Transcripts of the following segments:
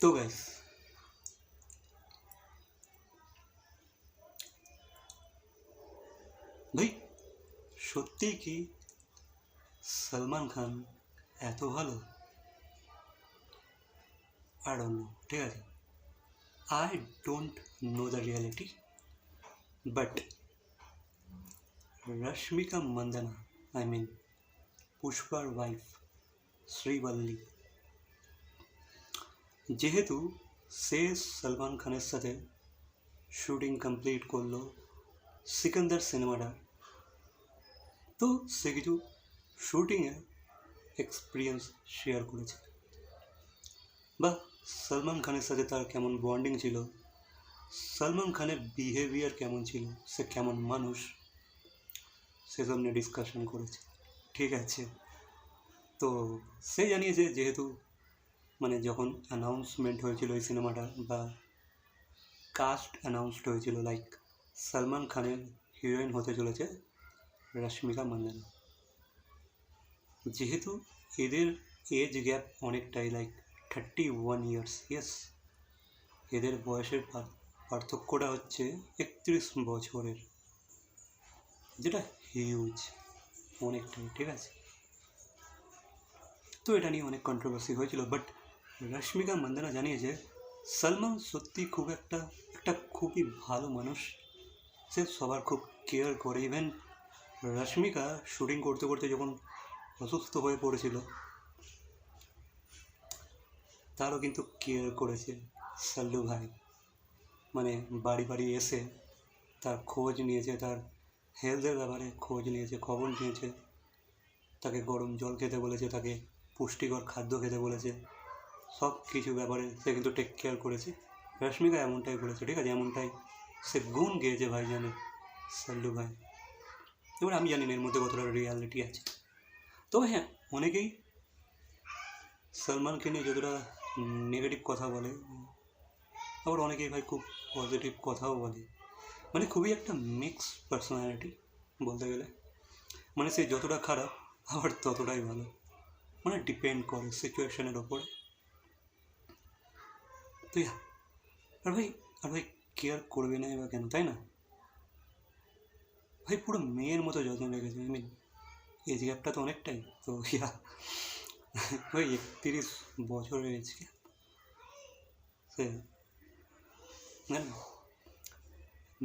তো গাইস ভাই সত্যিই কি সলমান খান এত ভালো আই ডোন্ট নো ঠিক আছে I don't know the reality but Rashmika Mandanna I mean পুষ্পার wife Srivalli যেহেতু সে সলমান খানের সাথে শুটিং কমপ্লিট করল সিকান্দার সিনেমাটা, তো সে কিছু শুটিংয়ে এক্সপিরিয়েন্স শেয়ার করেছে। বা সলমান খানের সাথে তার কেমন বন্ডিং ছিল? সলমান খানের বিহেভিয়ার কেমন ছিল? সে কেমন মানুষ? সেসব নিয়ে ডিসকাশন করেছে। ঠিক আছে। তো সে জানিয়েছে যেহেতু মানে যখন অ্যানাউন্সমেন্ট হয়েছিল এই সিনেমাটা বা কাস্ট অ্যানাউন্সড হয়েছিল লাইক সলমান খানের হিরোইন হতে চলেছে রশ্মিকা মন্দনা যেহেতু এদের এজ গ্যাপ অনেকটাই like thirty one years yes এদের বয়সের পার্থক্যটা হচ্ছে একত্রিশ বছরের, যেটা হিউজ অনেকটাই, ঠিক আছে? তো এটা নিয়ে অনেক কন্ট্রোভার্সি হয়েছিল বাট রশ্মিকা মন্দনা জানিয়েছে, সলমান সত্যি খুব একটা একটা খুবই ভালো মানুষ। সে সবার খুব কেয়ার করে। ইভেন রশ্মিকা শুটিং করতে করতে যখন অসুস্থ হয়ে পড়েছিল, তারও কিন্তু কেয়ার করেছে সাল্লু ভাই। মানে বাড়ি বাড়ি এসে তার খোঁজ নিয়েছে, তার হেলথের ব্যাপারে খোঁজ নিয়েছে, খবর নিয়েছে। তাকে গরম জল খেতে বলেছে, তাকে পুষ্টিকর খাদ্য খেতে বলেছে। সব কিছু ব্যাপারে সে কিন্তু টেক কেয়ার করেছে। রশ্মিকা এমনটাই করেছে, ঠিক আছে? এমনটাই সে গুণ গেয়েছে ভাই জানে সাল্লু ভাই। এবার আমি জানি না এর মধ্যে কতটা রিয়ালিটি আছে। তবে হ্যাঁ অনেকেই সলমানকে নিয়ে যতটা নেগেটিভ কথা বলে, আবার অনেকেই ভাই খুব পজিটিভ কথাও বলে। মানে খুবই একটা মিক্স পার্সোনালিটি বলতে গেলে। মানে সে যতটা খারাপ, আবার ততটাই ভালো। মানে ডিপেন্ড করে সিচুয়েশনের ওপরে তো ইয়া, আর ভাই আর ভাই কেয়ার করবে না এবার কেন তাই না? ভাই পুরো মেয়ের মতো যত্ন রেখেছে আই মিন এজ গ্যাপটা তো অনেকটাই তো ইয়া ভাই একত্রিশ বছরের এজ গ্যাপ সে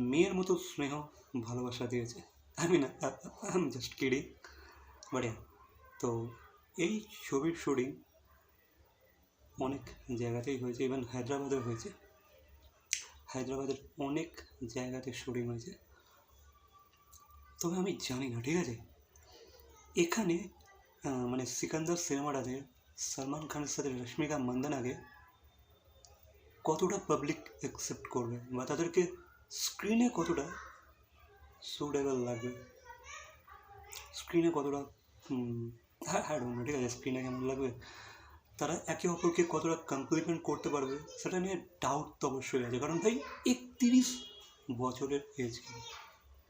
মেয়ের মতো স্নেহ ভালোবাসা দিয়েছে আমি না I am just kidding but তো এই ছবির শুটিং অনেক জায়গাতেই হয়েছে ইভেন হায়দ্রাবাদেও হয়েছে। হায়দ্রাবাদের অনেক জায়গাতে শুটিং হয়েছে। তবে আমি জানি না, ঠিক আছে? এখানে মানে সিকান্দার সিনেমাটাতে সলমান খানের সাথে রশ্মিকা মন্দনাকে কতটা পাবলিক অ্যাকসেপ্ট করবে বা তাদেরকে স্ক্রিনে কতটা সুটেবল লাগবে? স্ক্রিনে কতটা হ্যাঁ হ্যাঁ ঠিক আছে? স্ক্রিনে কেমন লাগবে? তারা একে অপরকে কতটা কমপ্লিমেন্ট করতে পারবে, সেটা নিয়ে ডাউট তো অবশ্যই আছে। কারণ ভাই, একত্রিশ বছরের এজ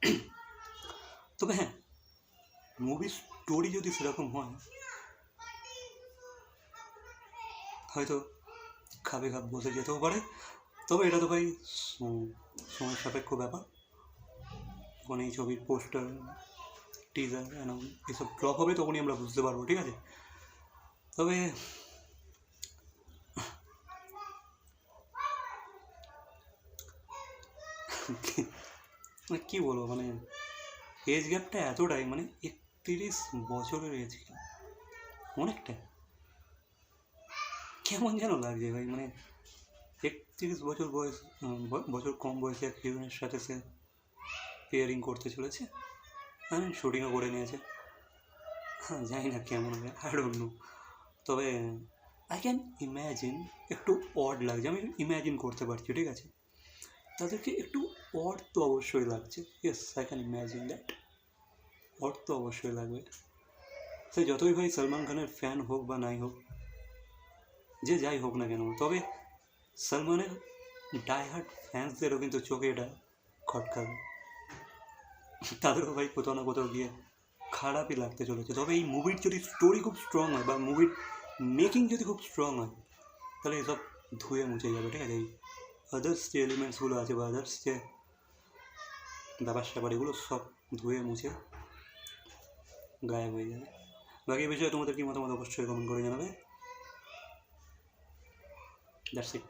তবে হ্যাঁ মুভি স্টোরি যদি সেরকম হয়, হয়তো খাবে খাপ বসে যেতেও পারে। তবে এটা তো ভাই সময় সাপেক্ষ ব্যাপার। যখন এই ছবির পোস্টার টিজার এসব ড্রপ হবে তখনই আমরা বুঝতে পারব, ঠিক আছে? তবে মানে কী বলব মানে এজ গ্যাপটা এতটাই মানে একত্রিশ বছরের এজ গ্যাপ অনেকটাই। কেমন যেন লাগছে ভাই মানে একত্রিশ বছর বয়স বছর কম বয়সে এক হিরোইনের সাথে সে পেয়ারিং করতে চলেছে আমি শুটিংও করে নিয়েছে। হ্যাঁ জানি না কেমন হবে ডোন্ট নো তবে আই ক্যান ইম্যাজিন একটু অড লাগছে, আমি ইম্যাজিন করতে পারছি, ঠিক আছে? তাদেরকে একটু তো অবশ্যই লাগছে। Yes I can imagine that তো অবশ্যই লাগবে। সে যতই ভাই সলমান খানের ফ্যান হোক বা নাই হোক, যে যাই হোক না কেন, তবে সলমানের ডাইহার্ট ফ্যান্সদেরও কিন্তু চোখে এটা খটকাবে তাদেরও ভাই কোথাও না কোথাও গিয়ে খারাপই লাগতে চলেছে। তবে এই মুভির যদি স্টোরি খুব স্ট্রং হয় বা মুভির মেকিং যদি খুব স্ট্রং হয়, তাহলে এসব ধুয়ে মুছে যাবে, ঠিক আছে? আদার্স যে এলিমেন্টসগুলো আছে বা আদার্স যে ব্যাপার স্যাপার এগুলো সব ধুয়ে মুছে গায়েব হয়ে যাবে। বাকি বিষয়ে তোমাদের কি মতামত অবশ্যই কমেন্ট করে জানাবে। দ্যাটস ইট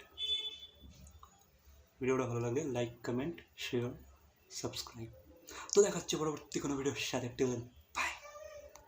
ভিডিওটা ভালো লাগলে লাইক কমেন্ট শেয়ার সাবস্ক্রাইব তো দেখা হচ্ছে পরবর্তী কোনো ভিডিওর সাথে।